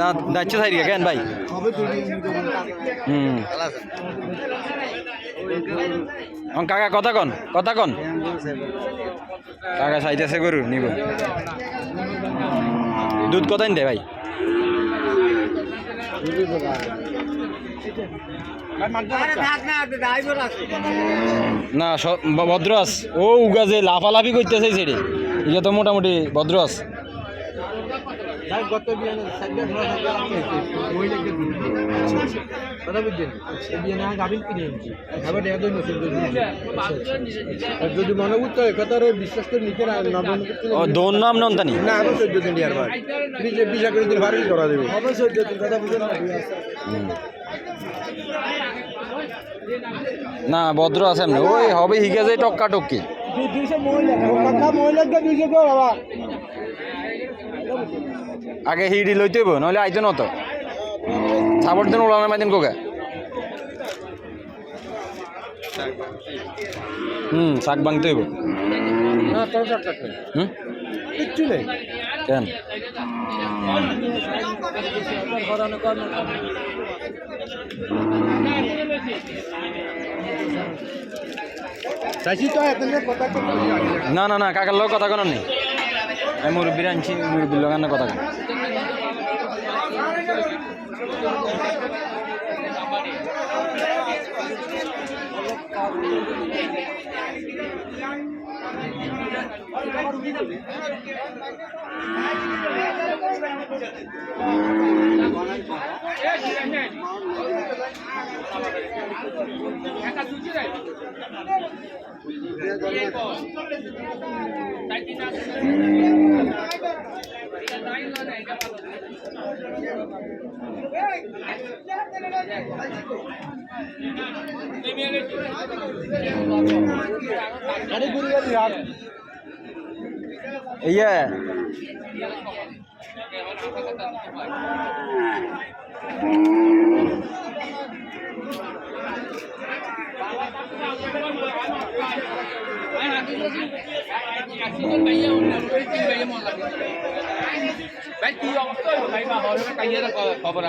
না যাচ্ছে সাইড কেন ভাই? হুম। কাকা, কথা কন কথা কন। কাকা চাইতেছে গরু, নিব। দুধ কত দে ভাই? না ভদ্র ও উগা যে লাফালাফি করতেছে সেটি এটা তো মোটামুটি ভদ্র আস গত বিয়ানে সাইডে ধরা থাকে মহিলাকে কথা বুঝছেন বিয়ানে আমি কিনে এনেছি আবার দেখা দই নসিব যদি মনে করতে হয় কথা বিশ্বাস করে নিচে না দোন নাম নন্তানি না আরও চোদ্দ দিন ইয়ার ভাই বিশা করে দিন ভারী করা দেবে। হবে চোদ্দ দিন কথা বুঝেন না? না ভদ্র আছে ওই হবে হিগে যে টক্কা টক্কি আগে হিডি লইতে হইব নইলে আইতো নত সাপোর্ট দিন ওলানো মাইদিন কোকে। হুম শাক ভাঙতে হইব। হুম? কিচ্ছু নেই। কেন? চাষি তো না না না, কাকার লোক কথা কোনো নেই মুরব্বীর আনছি, মুরব্বীর লোক আনার কথা কন। अरे गुरु यार ये Thank you. গাড়ি ঘুরে গেলি আর ইয়ে ভাই কি অবস্থা ভাই বা খবর